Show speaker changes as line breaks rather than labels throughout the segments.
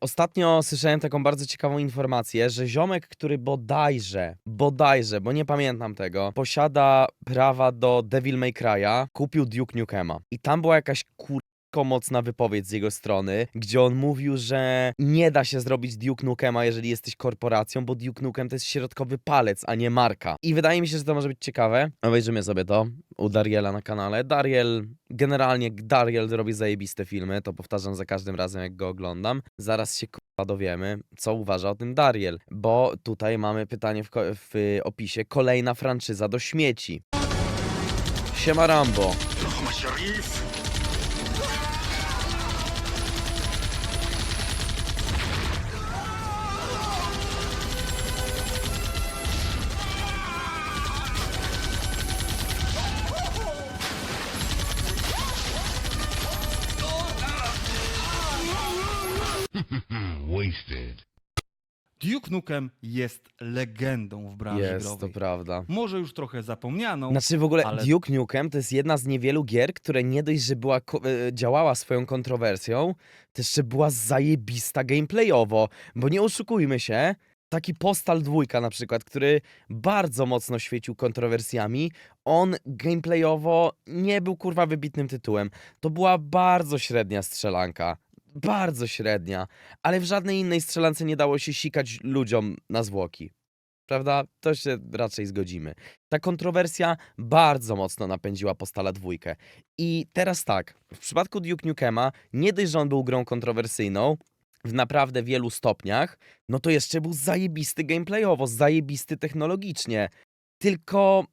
Ostatnio słyszałem taką bardzo ciekawą informację, że ziomek, który bodajże, bodajże, bo nie pamiętam tego, posiada prawa do Devil May Cry'a, kupił Duke Nukema. I tam była jakaś kur... mocna wypowiedź z jego strony, gdzie on mówił, że nie da się zrobić Duke Nukema, jeżeli jesteś korporacją, bo Duke Nukem to jest środkowy palec, a nie marka. I wydaje mi się, że to może być ciekawe. Obejrzymy sobie to u Dariela na kanale. Dariel, generalnie Dariel robi zajebiste filmy, to powtarzam za każdym razem, jak go oglądam. Zaraz się k***a dowiemy, co uważa o tym Dariel, bo tutaj mamy pytanie w, w opisie. Kolejna franczyza do śmieci. Siema Rambo.
Wasted.
Duke Nukem jest legendą w branży
Jest, to
growej.
prawda.
Może już trochę zapomnianą,
Znaczy w ogóle
ale-
Duke Nukem to jest jedna z niewielu gier, które nie dość, że była, ko- e, działała swoją kontrowersją, to jeszcze była zajebista gameplayowo, bo nie oszukujmy się, taki Postal 2 na przykład, który bardzo mocno świecił kontrowersjami, on gameplayowo nie był kurwa wybitnym tytułem. To była bardzo średnia strzelanka. Bardzo średnia, ale w żadnej innej strzelance nie dało się sikać ludziom na zwłoki. Prawda? To się raczej zgodzimy. Ta kontrowersja bardzo mocno napędziła Postala dwójkę. I teraz tak, w przypadku Duke Nukema, nie dość, że on był grą kontrowersyjną, w naprawdę wielu stopniach, no to jeszcze był zajebisty gameplayowo, zajebisty technologicznie. Tylko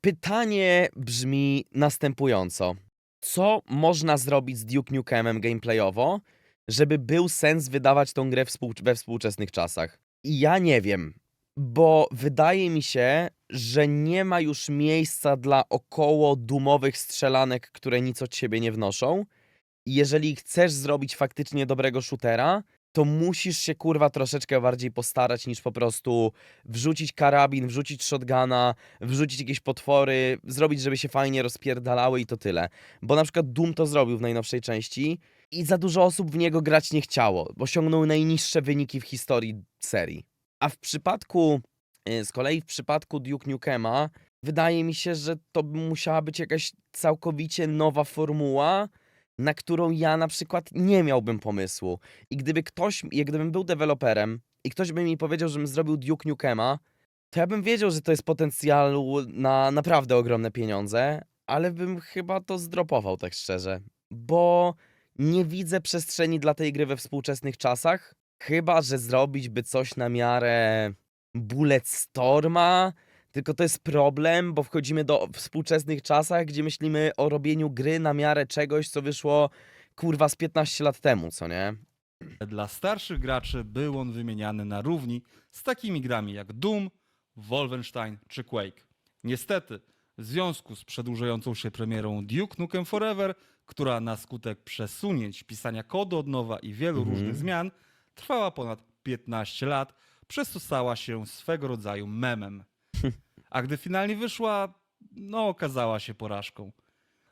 pytanie brzmi następująco. Co można zrobić z Duke Nukemem gameplayowo, żeby był sens wydawać tą grę współ- we współczesnych czasach? I ja nie wiem, bo wydaje mi się, że nie ma już miejsca dla około dumowych strzelanek, które nic od siebie nie wnoszą. Jeżeli chcesz zrobić faktycznie dobrego shootera, to musisz się kurwa troszeczkę bardziej postarać niż po prostu wrzucić karabin, wrzucić shotguna, wrzucić jakieś potwory, zrobić, żeby się fajnie rozpierdalały i to tyle. Bo na przykład Doom to zrobił w najnowszej części i za dużo osób w niego grać nie chciało, bo osiągnął najniższe wyniki w historii serii. A w przypadku, y, z kolei w przypadku Duke Nukema, wydaje mi się, że to musiała być jakaś całkowicie nowa formuła, na którą ja na przykład nie miałbym pomysłu. I gdyby ktoś, jak gdybym był deweloperem i ktoś by mi powiedział, żebym zrobił Duke Nukema, to ja bym wiedział, że to jest potencjał na naprawdę ogromne pieniądze, ale bym chyba to zdropował, tak szczerze. Bo nie widzę przestrzeni dla tej gry we współczesnych czasach, chyba że zrobić by coś na miarę Bulletstorma, tylko to jest problem, bo wchodzimy do współczesnych czasach, gdzie myślimy o robieniu gry na miarę czegoś, co wyszło kurwa z 15 lat temu, co nie?
dla starszych graczy był on wymieniany na równi z takimi grami jak Doom, Wolfenstein czy Quake. Niestety, w związku z przedłużającą się premierą Duke Nukem Forever, która na skutek przesunięć, pisania kodu od nowa i wielu
Mhm.
różnych zmian trwała ponad 15 lat, przez co stała się swego rodzaju memem. A gdy finalnie wyszła, no okazała się porażką.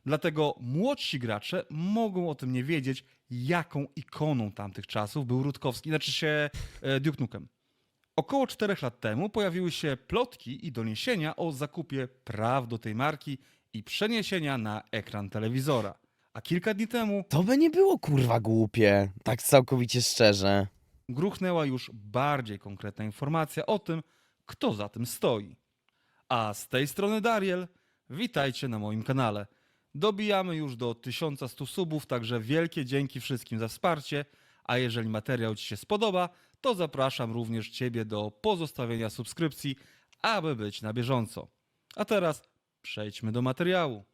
Dlatego młodsi gracze mogą o tym nie wiedzieć, jaką ikoną tamtych czasów był Rutkowski, znaczy się e, Duke Nukem. Około 4 lat temu pojawiły się plotki i doniesienia o zakupie praw do tej marki i przeniesienia na ekran telewizora. A kilka dni temu
To by nie było kurwa głupie, tak całkowicie szczerze.
gruchnęła już bardziej konkretna informacja o tym, kto za tym stoi. A z tej strony Dariel, witajcie na moim kanale. Dobijamy już do 1100 subów, także wielkie dzięki wszystkim za wsparcie, a jeżeli materiał Ci się spodoba, to zapraszam również Ciebie do pozostawienia subskrypcji, aby być na bieżąco. A teraz przejdźmy do materiału.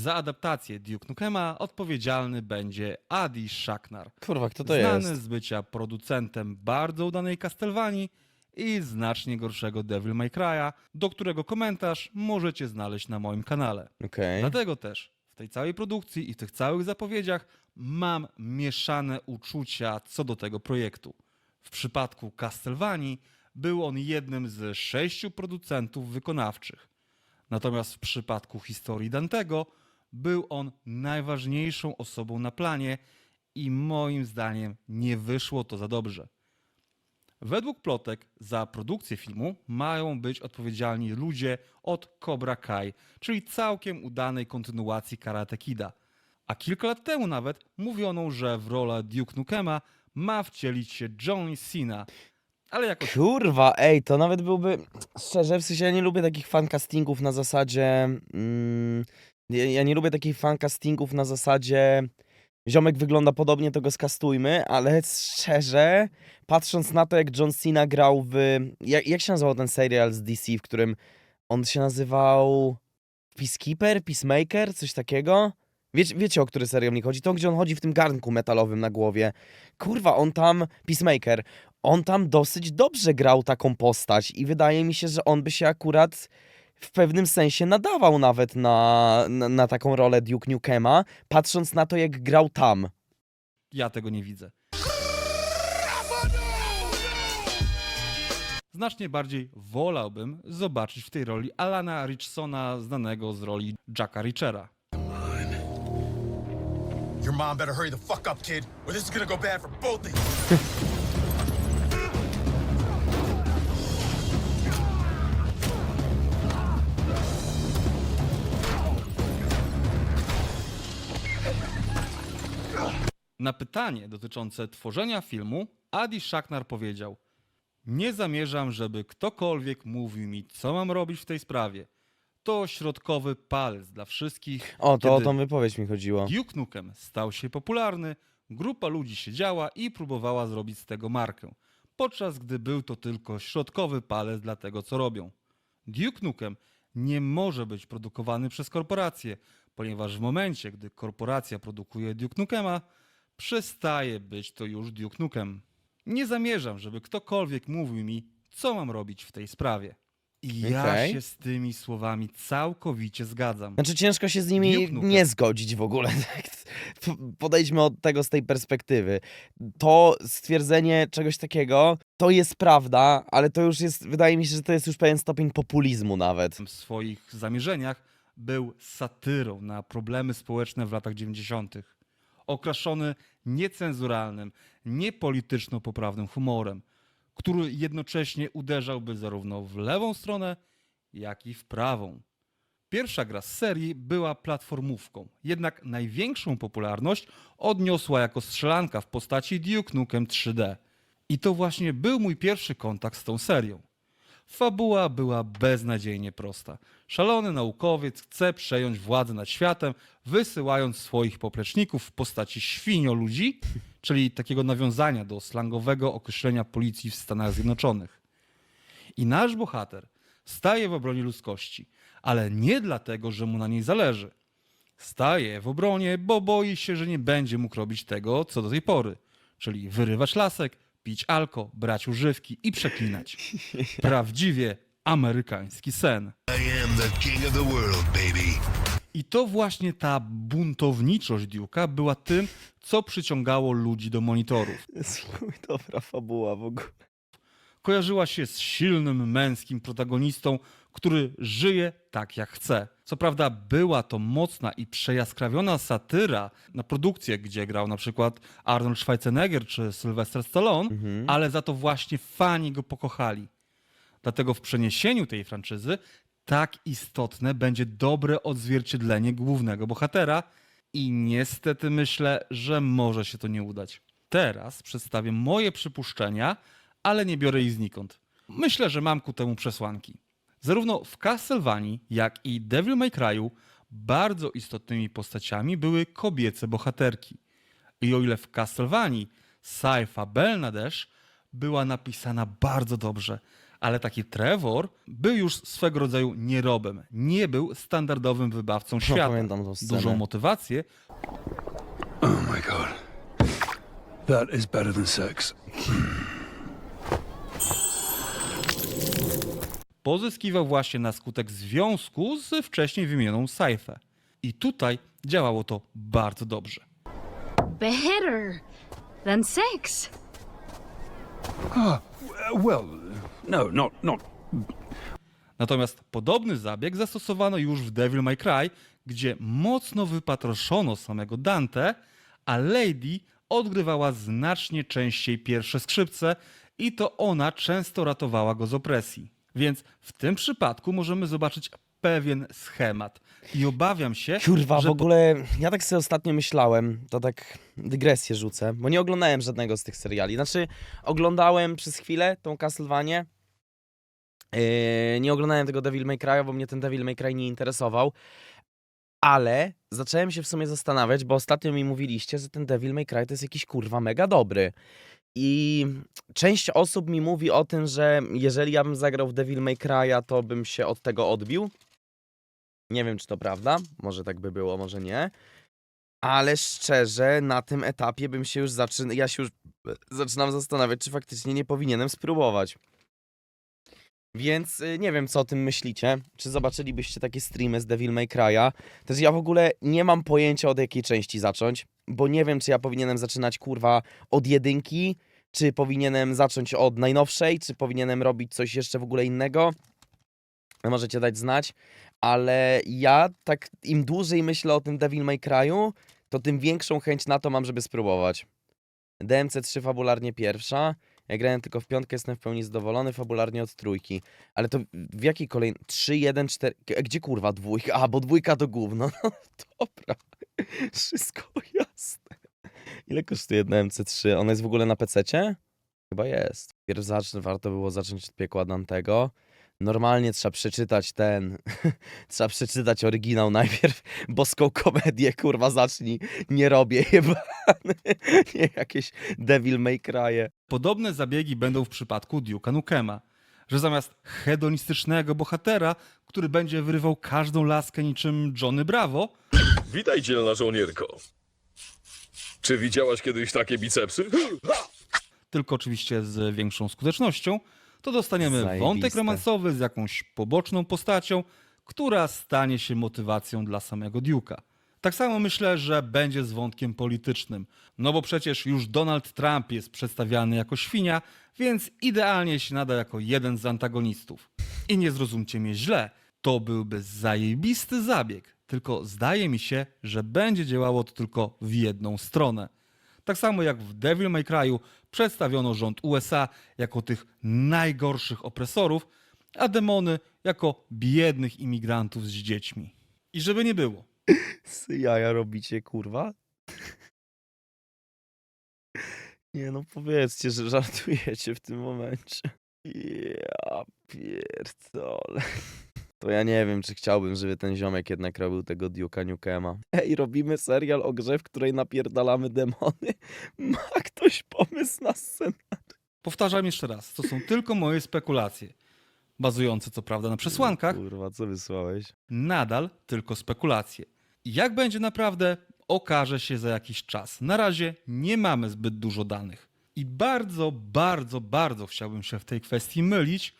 Za adaptację Duke Nukema odpowiedzialny będzie Adi Szaknar.
Kurwa, kto to
znany
jest?
z bycia producentem bardzo udanej Castlevanii i znacznie gorszego Devil May Cry'a, do którego komentarz możecie znaleźć na moim kanale.
Okej.
Dlatego też w tej całej produkcji i w tych całych zapowiedziach mam mieszane uczucia co do tego projektu. W przypadku Castlevanii był on jednym z sześciu producentów wykonawczych. Natomiast w przypadku historii Dantego był on najważniejszą osobą na planie i moim zdaniem nie wyszło to za dobrze. Według plotek za produkcję filmu mają być odpowiedzialni ludzie od Cobra Kai, czyli całkiem udanej kontynuacji Karate Kida. A kilka lat temu nawet mówiono, że w rolę Duke Nukema ma wcielić się Johnny Cena. Ale jakoś
Kurwa, ej, to nawet byłby. Szczerze, w sensie ja nie lubię takich fancastingów na zasadzie. Mm, ja, ja nie lubię takich fancastingów na zasadzie. Ziomek wygląda podobnie, to go skastujmy, ale szczerze, patrząc na to, jak John Cena grał w. Jak, jak się nazywał ten serial z DC, w którym on się nazywał. Peacekeeper? Peacemaker? Coś takiego? Wiecie, wiecie, o który serial mi chodzi? To, gdzie on chodzi w tym garnku metalowym na głowie. Kurwa, on tam. Peacemaker on tam dosyć dobrze grał taką postać i wydaje mi się, że on by się akurat w pewnym sensie nadawał nawet na, na, na taką rolę Duke Nukema, patrząc na to, jak grał tam.
ja tego nie widzę. Znacznie bardziej wolałbym zobaczyć w tej roli Alana Richsona, znanego z roli Jacka Richera.
Your mom better hurry the fuck up, kid, or this is gonna go bad for both of you.
Na pytanie dotyczące tworzenia filmu Adi Szaknar powiedział: Nie zamierzam, żeby ktokolwiek mówił mi, co mam robić w tej sprawie. To środkowy palec dla wszystkich.
O, to o
Kiedy
tą wypowiedź mi chodziło.
Duke Nukem stał się popularny, grupa ludzi siedziała i próbowała zrobić z tego markę, podczas gdy był to tylko środkowy palec dla tego, co robią. Duke Nukem nie może być produkowany przez korporację, ponieważ w momencie, gdy korporacja produkuje Duke Nukema, przestaje być to już Duke Nukem. Nie zamierzam, żeby ktokolwiek mówił mi, co mam robić w tej sprawie. I ja
Okej.
się z tymi słowami całkowicie zgadzam.
Znaczy ciężko się z nimi
Duke Nukem.
nie zgodzić w ogóle. tak? Podejdźmy od tego z tej perspektywy. To stwierdzenie czegoś takiego, to jest prawda, ale to już jest, wydaje mi się, że to jest już pewien stopień populizmu nawet.
w swoich zamierzeniach był satyrą na problemy społeczne w latach 90., okraszony niecenzuralnym, niepolityczno poprawnym humorem, który jednocześnie uderzałby zarówno w lewą stronę, jak i w prawą. Pierwsza gra z serii była platformówką, jednak największą popularność odniosła jako strzelanka w postaci Duke Nukem 3D. I to właśnie był mój pierwszy kontakt z tą serią. Fabuła była beznadziejnie prosta. Szalony naukowiec chce przejąć władzę nad światem, wysyłając swoich popleczników w postaci świnio ludzi, czyli takiego nawiązania do slangowego określenia policji w Stanach Zjednoczonych. I nasz bohater staje w obronie ludzkości, ale nie dlatego, że mu na niej zależy. Staje w obronie, bo boi się, że nie będzie mógł robić tego, co do tej pory, czyli wyrywać lasek, pić alko, brać używki i przeklinać. Prawdziwie amerykański sen.
I am the king of the world, baby.
I to właśnie ta buntowniczość Duke'a była tym, co przyciągało ludzi do monitorów.
Dobra fabuła w ogóle.
kojarzyła się z silnym męskim protagonistą, który żyje tak jak chce. Co prawda była to mocna i przejaskrawiona satyra na produkcję, gdzie grał na przykład Arnold Schwarzenegger czy Sylvester Stallone, ale za to właśnie fani go pokochali. Dlatego w przeniesieniu tej franczyzy tak istotne będzie dobre odzwierciedlenie głównego bohatera i niestety myślę, że może się to nie udać. Teraz przedstawię moje przypuszczenia, ale nie biorę ich znikąd. Myślę, że mam ku temu przesłanki. Zarówno w Castlevanii, jak i Devil May Cry'u bardzo istotnymi postaciami były kobiece bohaterki. I o ile w Castlevanii Saifa Belnadesz była napisana bardzo dobrze, ale taki Trevor był już swego rodzaju nierobem. Nie był standardowym wybawcą świata.
pamiętam tą scenę.
Dużą motywację
Oh my god. That is better than sex.
pozyskiwał właśnie na skutek związku z wcześniej wymienioną Saifę. I tutaj działało to bardzo dobrze.
Better than sex.
Uh, well, no, not not.
Natomiast podobny zabieg zastosowano już w Devil May Cry, gdzie mocno wypatroszono samego Dante, a Lady odgrywała znacznie częściej pierwsze skrzypce i to ona często ratowała go z opresji. Więc w tym przypadku możemy zobaczyć pewien schemat. I obawiam się,
Kurwa,
że
w ogóle ja tak sobie ostatnio myślałem, to tak dygresję rzucę, bo nie oglądałem żadnego z tych seriali. Znaczy, oglądałem przez chwilę tą Castlevanię. Yy, nie oglądałem tego Devil May Cry, bo mnie ten Devil May Cry nie interesował. Ale zacząłem się w sumie zastanawiać, bo ostatnio mi mówiliście, że ten Devil May Cry to jest jakiś kurwa mega dobry. I część osób mi mówi o tym, że jeżeli ja bym zagrał w Devil May Cry'a, to bym się od tego odbił. Nie wiem, czy to prawda. Może tak by było, może nie. Ale szczerze, na tym etapie bym się już zaczyn... Ja się już e, zaczynam zastanawiać, czy faktycznie nie powinienem spróbować. Więc y, nie wiem, co o tym myślicie. Czy zobaczylibyście takie streamy z Devil May Cry'a? Też ja w ogóle nie mam pojęcia, od jakiej części zacząć, bo nie wiem, czy ja powinienem zaczynać, kurwa, od jedynki, czy powinienem zacząć od najnowszej, czy powinienem robić coś jeszcze w ogóle innego. Możecie dać znać ale ja tak im dłużej myślę o tym Devil May Cry'u, to tym większą chęć na to mam, żeby spróbować. DMC3 fabularnie pierwsza. Ja grałem tylko w piątkę, jestem w pełni zadowolony, fabularnie od trójki. Ale to w jakiej kolejnej? 3, 1, 4. Gdzie kurwa dwójka? A, bo dwójka to gówno. No dobra. Wszystko jasne. Ile kosztuje DMC3? Ona jest w ogóle na PC-cie? Chyba jest. Pierw zacznę, warto było zacząć od piekła Dantego. Normalnie trzeba przeczytać ten. trzeba przeczytać oryginał najpierw. Boską komedię, kurwa, zacznij. Nie robię jebany. Nie jakieś Devil May Cry'e.
Podobne zabiegi będą w przypadku Duke'a Nukema, że zamiast hedonistycznego bohatera, który będzie wyrywał każdą laskę niczym Johnny Bravo,
Witaj, dzielna żołnierko. Czy widziałaś kiedyś takie bicepsy?
tylko oczywiście z większą skutecznością, to dostaniemy
Zajebiste.
wątek romansowy z jakąś poboczną postacią, która stanie się motywacją dla samego Duke'a. Tak samo myślę, że będzie z wątkiem politycznym, no bo przecież już Donald Trump jest przedstawiany jako świnia, więc idealnie się nada jako jeden z antagonistów. I nie zrozumcie mnie źle, to byłby zajebisty zabieg, tylko zdaje mi się, że będzie działało to tylko w jedną stronę. Tak samo jak w Devil May Cry'u przedstawiono rząd USA jako tych najgorszych opresorów, a demony jako biednych imigrantów z dziećmi. I żeby nie było,
jaja robicie, kurwa? Nie no, powiedzcie, że żartujecie w tym momencie. Ja pierdolę. To ja nie wiem, czy chciałbym, żeby ten ziomek jednak robił tego Duke'a Nukema. Ej, robimy serial o grze, w której napierdalamy demony. Ma ktoś pomysł na scen?
powtarzam jeszcze raz, to są tylko moje spekulacje, bazujące co prawda na przesłankach,
Kurwa, co wysłałeś?
nadal tylko spekulacje. Jak będzie naprawdę, okaże się za jakiś czas. Na razie nie mamy zbyt dużo danych. I bardzo, bardzo, bardzo chciałbym się w tej kwestii mylić,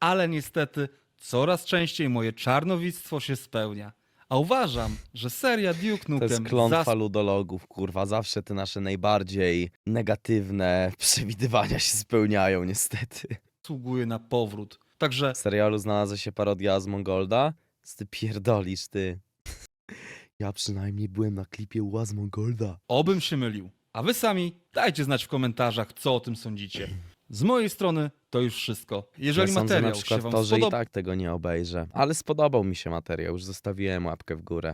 ale niestety coraz częściej moje czarnowictwo się spełnia. A uważam, że seria Duke
To jest
Nukem
klątwa
zas-
ludologów, kurwa. Zawsze te nasze najbardziej negatywne przewidywania się spełniają, niestety.
zasługuje na powrót. Także
W serialu znalazła się parodia Asmongolda. Co ty pierdolisz, ty? Ja przynajmniej byłem na klipie u Asmongolda.
obym się mylił. A wy sami dajcie znać w komentarzach, co o tym sądzicie. Z mojej strony to już wszystko. Jeżeli
ja sądzę
materiał
na przykład
się wam
to, że i
spodoba,
tak tego nie obejrzę. Ale spodobał mi się materiał, już zostawiłem łapkę w górę.